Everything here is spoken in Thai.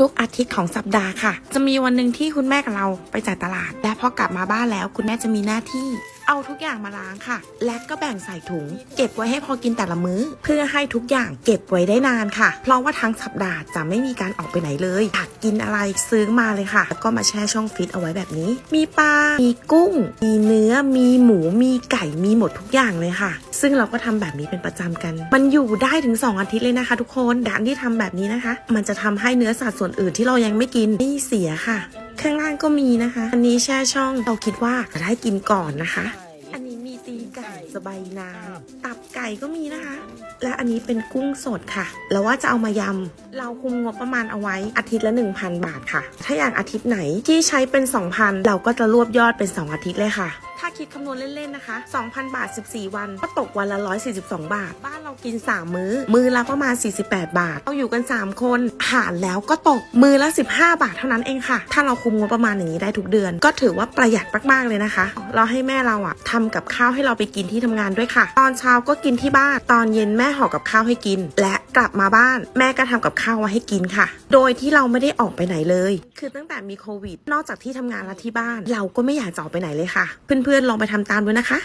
ทุกๆ อาทิตย์ของสัปดาห์ค่ะ จะมีวันหนึ่งที่คุณแม่กับเราไปจ่ายตลาด และพอกลับมาบ้านแล้ว คุณแม่จะมีหน้าที่ เอาทุกอย่างมาล้างค่ะ และก็แบ่งใส่ถุง เก็บไว้ให้พอกินแต่ละมื้อ เพื่อให้ทุกอย่างเก็บไว้ได้นานค่ะ เพราะว่าทั้งสัปดาห์จะไม่มีการออกไปไหนเลยอยากกินอะไรซื้อมาเลยค่ะ แล้วก็มาแช่ช่องฟิตเอาไว้แบบนี้ มีปลา มีกุ้ง มีเนื้อ มีหมู มีไก่ มีหมดทุกอย่างเลยค่ะ ซึ่งเราก็ทำแบบนี้เป็นประจำกัน มันอยู่ได้ถึง 2 อาทิตย์เลยนะคะ ทุกคน การที่ทำแบบนี้นะคะ มันจะทำให้เนื้อสัตว์ส่วนอื่นที่เรายังไม่กินไม่เสียค่ะ ข้างล่างก็มีนะคะ อันนี้แช่ช่องเราคิดว่าจะได้กินก่อนนะคะ อันนี้มีตีไก่สบายนางตับไก่ก็มีนะคะ และอันนี้เป็นกุ้งสดค่ะ แล้วว่าจะเอามายำ เราคุมงบประมาณเอาไว้อาทิตย์ละ 1,000 บาทค่ะ ถ้าอย่างอาทิตย์ไหนที่ใช้เป็น 2,000 เราก็จะรวบยอดเป็น 2 อาทิตย์เลยค่ะ ถ้าคิดคำนวณเล่นๆนะคะ 2,000 บาท 14 วัน ก็ตกวันละ 142 บาทบ้า กิน 3 มื้อ มือละประมาณ 48 บาท เราอยู่กัน 3 คนหารแล้วก็ตกมือละ 15 บาทเท่านั้นเองค่ะ ถ้าเราคุมงบประมาณอย่างนี้ได้ทุกเดือน ก็ถือว่าประหยัดมากๆเลยนะคะ เราให้แม่เราอะทำกับข้าวให้เราไปกินที่ทำงานด้วยค่ะ ตอนเช้าก็กินที่บ้าน ตอนเย็นแม่ห่อกับข้าวให้กิน และกลับมาบ้าน แม่ก็ทำกับข้าวไว้ให้กินค่ะ โดยที่เราไม่ได้ออกไปไหนเลย คือตั้งแต่มีโควิด นอกจากที่ทำงานและที่บ้าน เราก็ไม่อยากจะออกไปไหนเลยค่ะ เพื่อนๆลองไปทำตามดูนะคะ